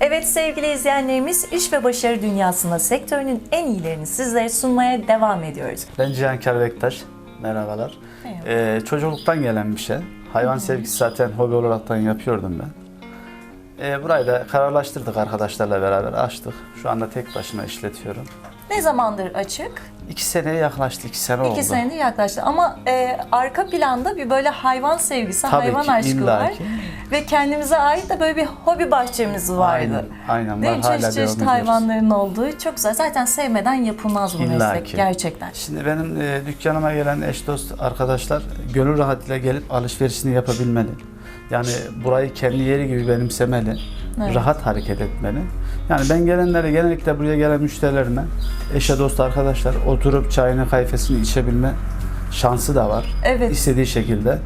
Evet sevgili izleyenlerimiz iş ve başarı dünyasında sektörünün en iyilerini sizlere sunmaya devam ediyoruz. Ben Cihankar Bektaş. Merhabalar. Merhaba. Ee, çocukluktan gelen bir şey. Hayvan sevgisi zaten hobi olaraktan yapıyordum ben. Ee, burayı da kararlaştırdık arkadaşlarla beraber açtık. Şu anda tek başıma işletiyorum. Ne zamandır açık? İki seneye yaklaştı, iki sene oldu. İki senedir yaklaştı ama e, arka planda bir böyle hayvan sevgisi, Tabii hayvan ki, aşkı var. İllaki. Ve kendimize ait de böyle bir hobi bahçemiz vardı. Aynen, aynen Değil hala Çeşit çeşit hayvanların olduğu çok güzel. Zaten sevmeden yapılmaz bu İlla meslek gerçekten. Şimdi benim e, dükkanıma gelen eş dost arkadaşlar gönül rahatıyla gelip alışverişini yapabilmeli. Yani burayı kendi yeri gibi benimsemeli. Evet. Rahat hareket etmeli. Yani ben gelenlere genellikle buraya gelen müşterilerime eşe dost arkadaşlar oturup çayını kayfesini içebilme şansı da var. Evet. İstediği şekilde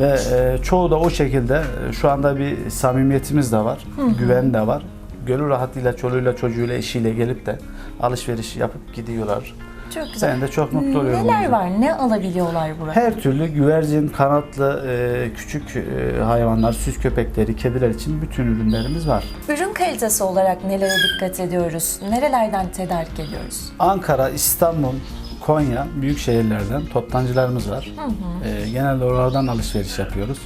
ve e, çoğu da o şekilde e, şu anda bir samimiyetimiz de var. Güven de var. Gönül rahatıyla çoluğuyla çocuğuyla eşiyle gelip de alışveriş yapıp gidiyorlar. Çok güzel. Ben de çok mutlu oluyorum. Neler var? Ne alabiliyorlar burada? Her türlü güvercin, kanatlı, e, küçük e, hayvanlar, süs köpekleri, kediler için bütün ürünlerimiz var. Ürün kalitesi olarak nelere dikkat ediyoruz? Nerelerden tedarik ediyoruz? Ankara, İstanbul, Konya büyük şehirlerden toptancılarımız var. E, genelde oralardan alışveriş yapıyoruz.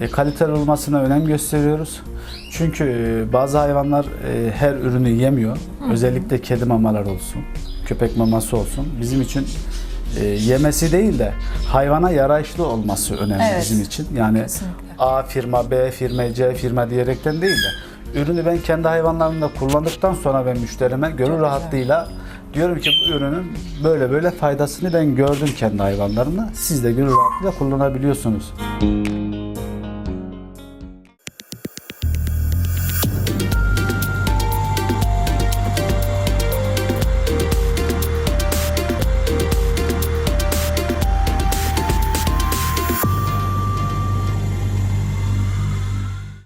E, kaliteli olmasına önem gösteriyoruz. Çünkü e, bazı hayvanlar e, her ürünü yemiyor. Özellikle kedi mamalar olsun, köpek maması olsun. Bizim için e, yemesi değil de hayvana yarayışlı olması önemli Evet. bizim için. Yani Kesinlikle. A firma, B firma, C firma diyerekten değil de ürünü ben kendi hayvanlarımda kullandıktan sonra ben müşterime gönül güzel. Diyorum ki bu ürünün böyle böyle faydasını ben gördüm kendi hayvanlarımla. Siz de gönül rahatlığıyla kullanabiliyorsunuz.